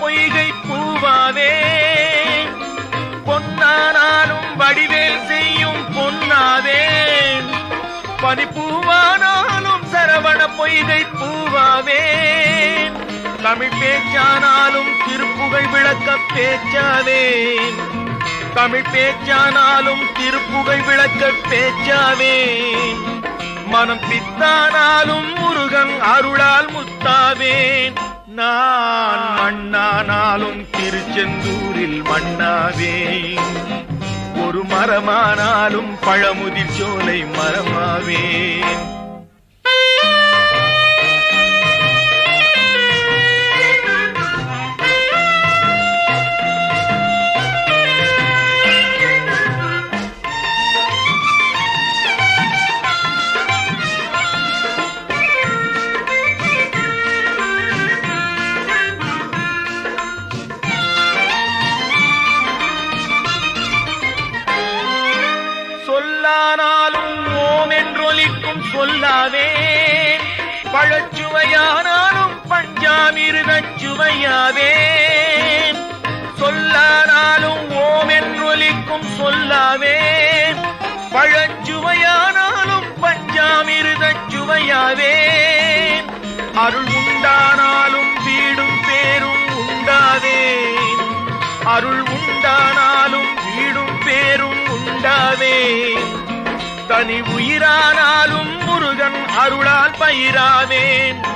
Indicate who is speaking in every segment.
Speaker 1: பொய்கை பூவாவே பொன்னானாலும் வடிவேல் செய்யும் பொன்னாவே பனிப்பூவானாலும் சரவண பொய்கை பூவாவே தமிழ் பேச்சானாலும் திருப்புகழ் விளக்க பேச்சாவே தமிழ் பேச்சானாலும் திருப்புகை விளக்க பேச்சாவே மனம் பித்தானாலும் முருகன் அருளால் முத்தாவேன் நான் மண்ணானாலும் திருச்செந்தூரில் மண்ணாவே ஒரு மரமானாலும் பழமுதிர் சோலை மரமாவேன். பஞ்சாமிருதச் சொல்லானாலும் ஓம் என்றொலிக்கும் சொல்லாவே. பழச்சுவையானாலும் பஞ்சாமிருத சுவையாவே. அருள் உண்டானாலும் வீடும் பேரும் உண்டாவே. அருள் உண்டானாலும் வீடும் பேரும் உண்டாவே. தனி உயிரானாலும் முருகன் அருளால் பயிராவேன்.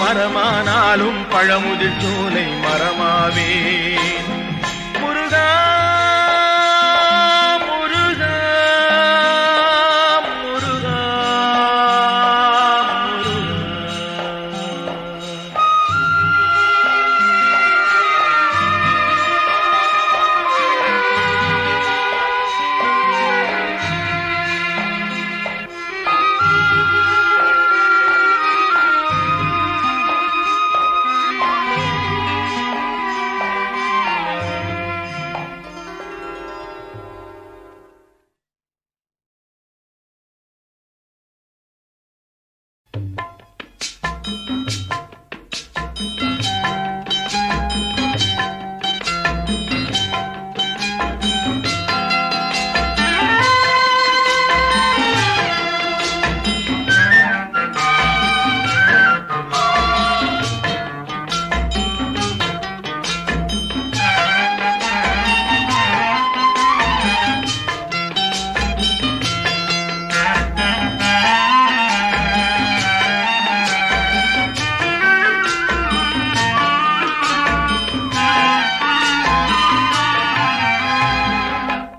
Speaker 1: மரமானாலும் பழமுதிர் சோலை மரமாவே.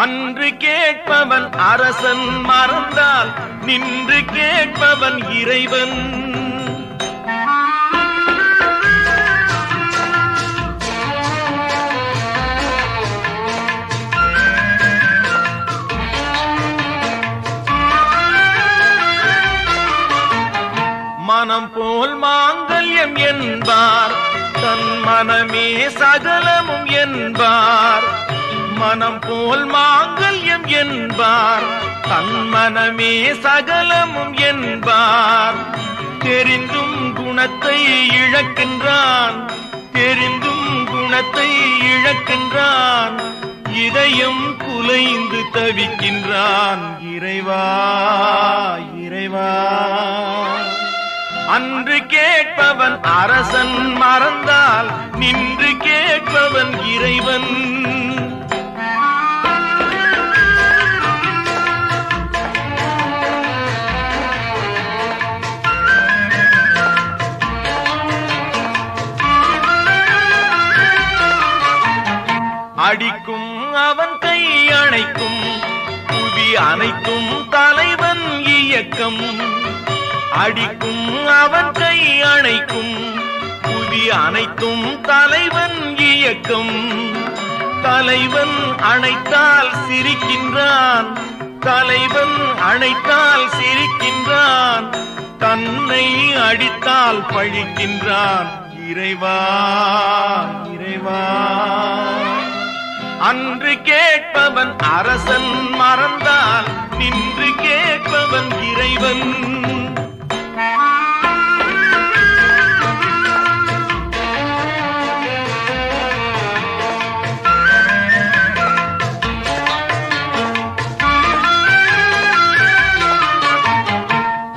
Speaker 1: அன்று கேட்பவன் அரசன் மறந்தால் நின்று கேட்பவன் இறைவன். மனம் போல் மாங்கல்யம் என்பார் தன் மனமே சகலமும் என்பார். மனம் போல் மாங்கல்யம் என்பார். தன் மனமே சகலமும் என்பார். தெரிந்தும் குணத்தை இழக்கின்றான். தெரிந்தும் குணத்தை இழக்கின்றான். இதயம் குலைந்து தவிக்கின்றான். இறைவா இறைவா. அன்று கேட்பவன் அரசன் மறந்தால் நின்று கேட்பவன் இறைவன். அடிக்கும் அவன் கை அணைக்கும். புவி அனைத்தும் தலைவன் இயக்கம். அடிக்கும் அவன் கை அணைக்கும். புவி அனைத்தும் தலைவன் இயக்கம். தலைவன் அணைத்தால் சிரிக்கின்றான். தலைவன் அணைத்தால் சிரிக்கின்றான். தன்னை அடித்தால் பழிக்கின்றான். இறைவா இறைவா. அன்று கேட்பவன் அரசன் மறந்தான் நின்று கேட்பவன் இறைவன்.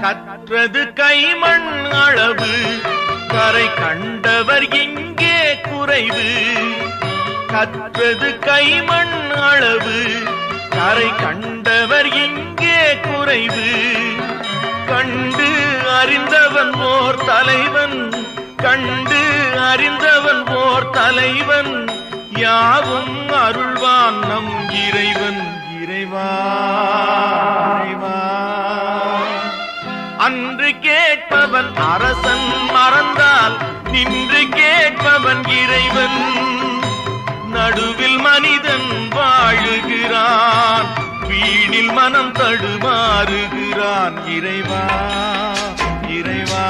Speaker 1: கற்றது கைமண் அளவு கரை கண்டவர் இங்கே குறைவு. கற்றது கைமண் அளவு. கரை கண்டவர் இங்கே குறைவு. கண்டு அறிந்தவன் போர் தலைவன். கண்டு அறிந்தவன் போர் தலைவன். யாவும் அருள்வான் நம் இறைவன். இறைவா இறைவா. அன்று கேட்பவன் அரசன் மறந்தால் நின்று கேட்பவன் இறைவன். நடுவில் மனிதன் வாழுகிறான். வீணில் மனம் தடுமாறுகிறான். இறைவா இறைவா.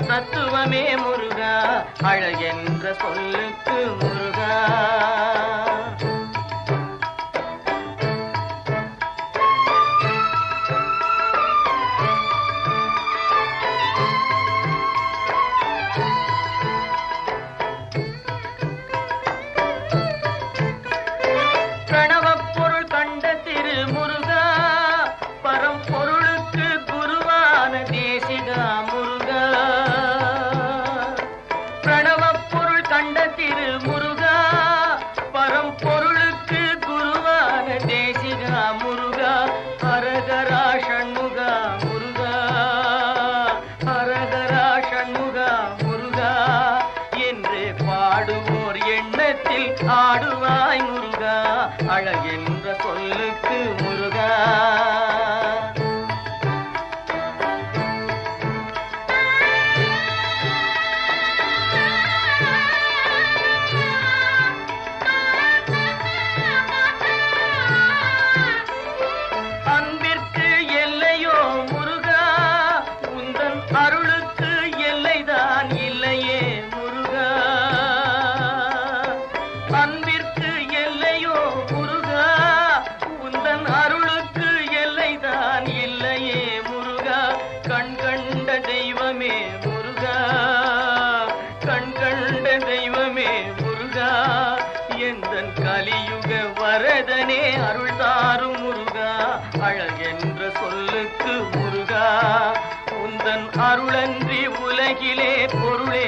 Speaker 2: தத்துவமே முருகா. அழகென்ற சொல்லுக்கு முருகா. அழகனே அருள் தாரும் முருகா அழகென்ற சொல்லுக்கு முருகா. உந்தன் அருளன்றி உலகிலே
Speaker 1: பொருளே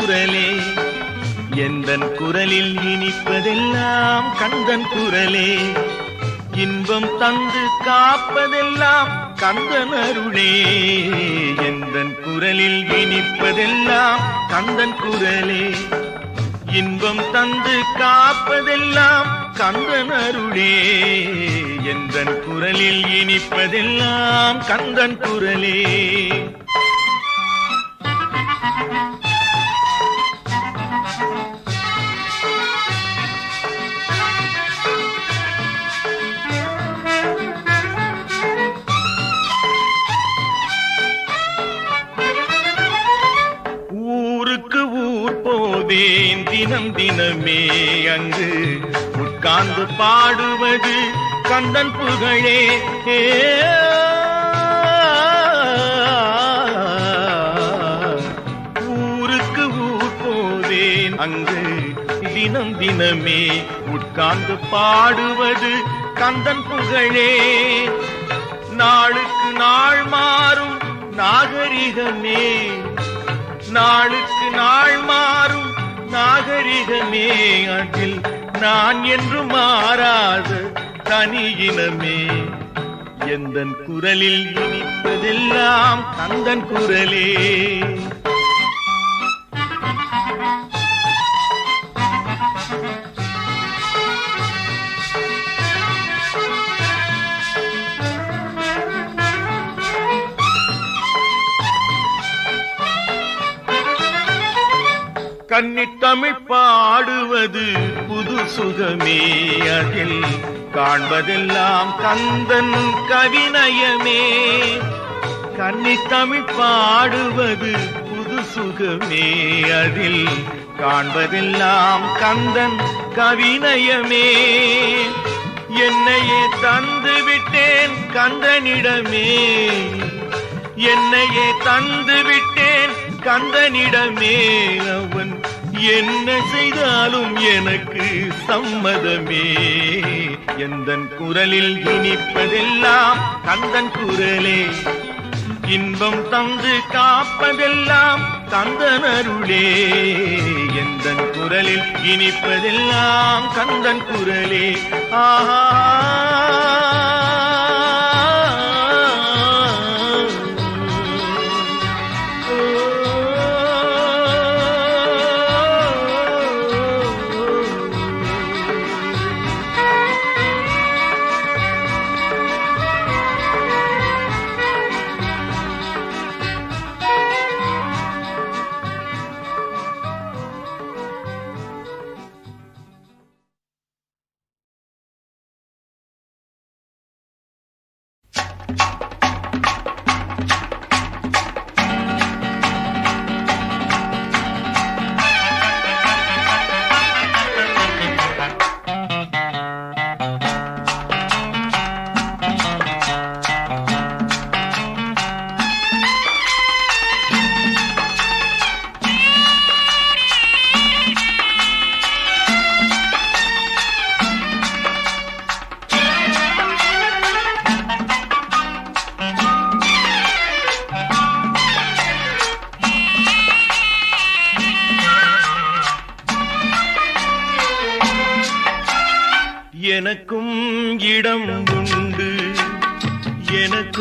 Speaker 1: குரலே. எந்தன் குரலில் இனிப்பதெல்லாம் கந்தன் குரலே. இன்பம் தந்து காப்பதெல்லாம் கந்தன் அருளே. எந்தன் குரலில் இனிப்பதெல்லாம் கந்தன் குரலே. இன்பம் தந்து காப்பதெல்லாம் கந்தன் அருளே. எந்தன் குரலில் இனிப்பதெல்லாம் கந்தன் குரலே. தினமே அங்கு உட்கார்ந்து பாடுவது கந்தன் புகழே. ஊருக்கு ஊர் போதேன் அங்கு தினம் தினமே உட்கார்ந்து பாடுவது கந்தன் புகழே. நாளுக்கு நாள் மாறும் நாகரிகமே. நாளுக்கு நாள் மாறும் நாகரிகமே அதில் நான் என்று மாறாத தனியினமே. எந்தன் குரலில் இனிப்பதெல்லாம் கந்தன் குரலே. கன்னித்தமிழ் பாடுவது புது சுகமே. அதில் காண்பதெல்லாம் கந்தன் கவிநயமே. கன்னித்தமிழ் பாடுவது புது சுகமே. அதில் காண்பதெல்லாம் கந்தன் கவிநயமே. என்னையே தந்து விட்டேன் கந்தனிடமே. என்னையே தந்து விட்டேன் கந்தனிடமே. அவன் என்ன செய்தாலும் எனக்கு சம்மதமே. எந்தன் குரலில் இனிப்பதெல்லாம் கந்தன் குரலே. இன்பம் தந்து காப்பதெல்லாம் கந்தன் அருளே. எந்தன் குரலில் இனிப்பதெல்லாம் கந்தன் குரலே. ஆஹா.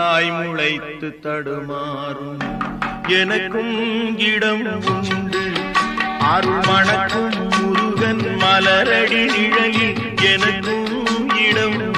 Speaker 1: புல்லாய் முளைத்து தடுமாறும். எனக்கும் இடம் உண்டு. அருள் மணக்கும் முருகன் மலரடி நிழலில் எனக்கும் இடம்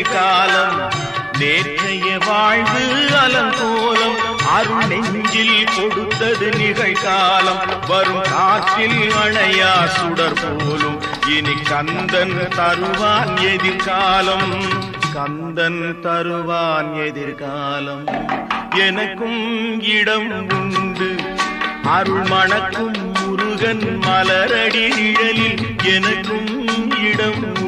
Speaker 1: கொடுத்தது காலம் நேற்றைய வாழ்வு அலங்கோலம் அருள் நெஞ்சில் கொடுத்தது நிகழ்காலம். வரும் காற்றில் அணையா சுடர் போலும் இனி கந்தன் தருவான் எதிர்காலம். கந்தன் தருவான் எதிர்காலம். எனக்கும் இடம் உண்டு. அருள் மணக்கும் முருகன் மலரடி நிழலில் எனக்கும் இடம்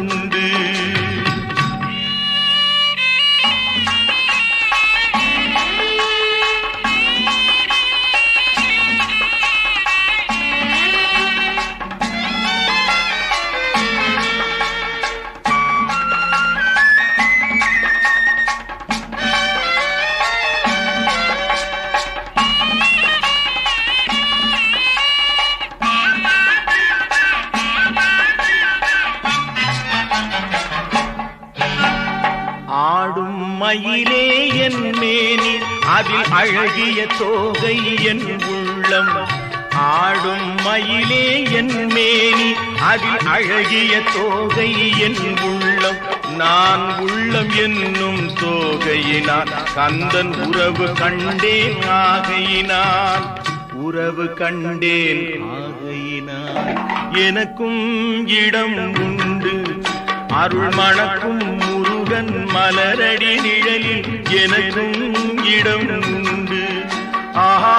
Speaker 1: அழகிய தோகை என் உள்ளம் ஆடும் மயிலே என் மேனி. அதில் அழகிய தோகை என் உள்ளம் நான் உள்ளம் என்னும் தோகையினால் கந்தன் உறவு கண்டேன் ஆகையினால் உறவு கண்டேன் ஆகையினால் எனக்கும் இடம் உண்டு அருள் மணக்கும் முருகன் மலரடி நிழலில் எனக்கும் இடம் உண்டு. ஆஹா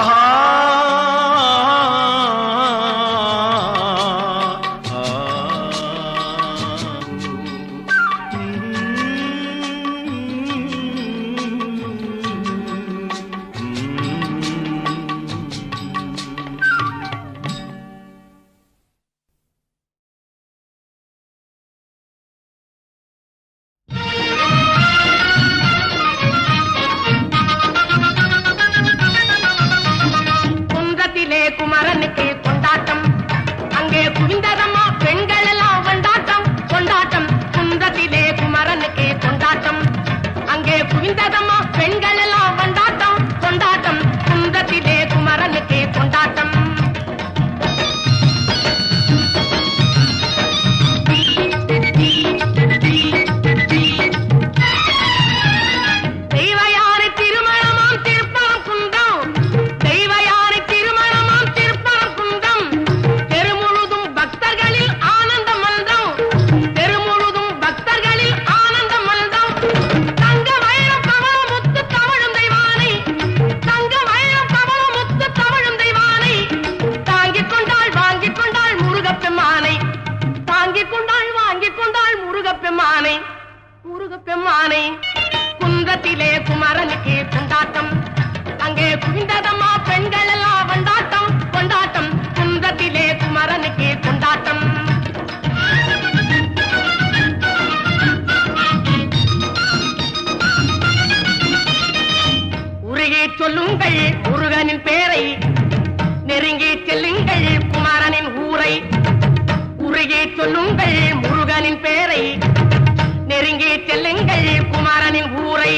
Speaker 3: நெருங்கி செல்லுங்கள் குமாரனின் ஊரை.